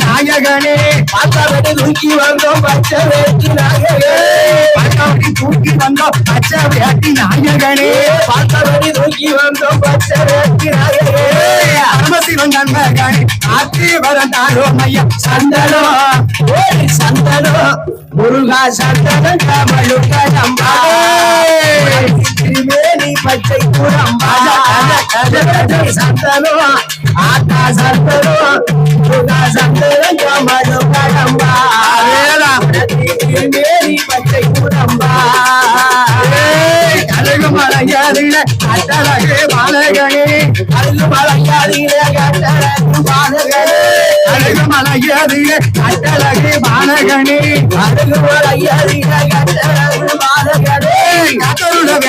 நாயகனே பார்த்தவரை தூக்கி வந்தோம் பச்சை வேட்டி நாயகே பட்டவடி தூக்கி வந்தோம் பச்சை வேட்டி நாயகனே. பார்த்தவரை தூக்கி வந்தோம் பச்சை வேட்டி நாயகனே. பரமசிவன் நண்பகனே ஆத்தி வரந்தாரோம் மையா சந்தனோ. ஓடி சந்தனம் முருகா சந்தனம் கமலு கடம்பா திருமேனி பச்சை குடம்பா சந்தனோ ஆத்தா சந்தனம் முருகா சந்தனம் கமலு கடம்பா. திருமேனி பச்சை குடம்பா. அழகு மலையாதில அட்டழகு மாலகனே அருள் மலையாதிலே கட்டழகு பாதகனே அழகு மலையாதில அட்டழகு மாலகனே அருள் மலையாதிலே கட்டழகு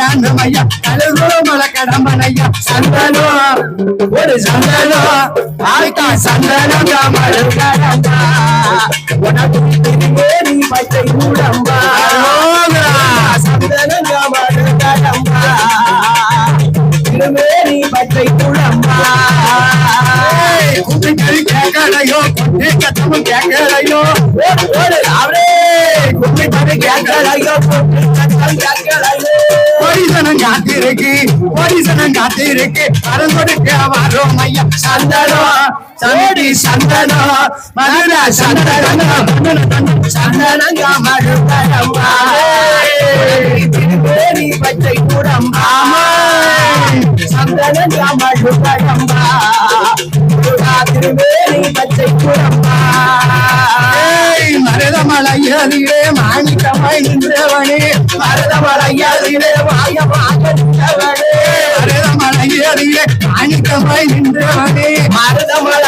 ஐயா அழகு மல கடம்பனையா சந்தனம் ஒரு சந்தனம் ஆய்த்தா சந்தனம் கமலு கடம்பா உனக்கு திருமேனி பச்சை கூடம்பா சந்தனம் கமலு கடம்பா திருமேனி பச்சை கூடம்பா கும்பிக்கறி கேட்கலையோ கத்தமும் கேட்கலையோ ஒரு அவரே கும்பிட்டு கேட்கலையோ ஒரிசனம் காத்திருக்கு. ஒரிசனம் காத்திருக்கு. பரங்கொடுக்க வரும் ஐயா. சந்தனம் சந்தடி சந்தனம் மதுரா சந்தனம் சந்தனங்க கமலு கடம்பா பச்சை கூடம்பா. சந்தனங்க கமலு கடம்பா பச்சை கூடம்பா. மருதமலையதிலே மாணிக்கமாய் நின்றவனே மருதமலையாதிலே வாயமாக நின்றவனே மருதமலையதிலே மாணிக்கமாய் நின்றவனே மருதமலையாதிலே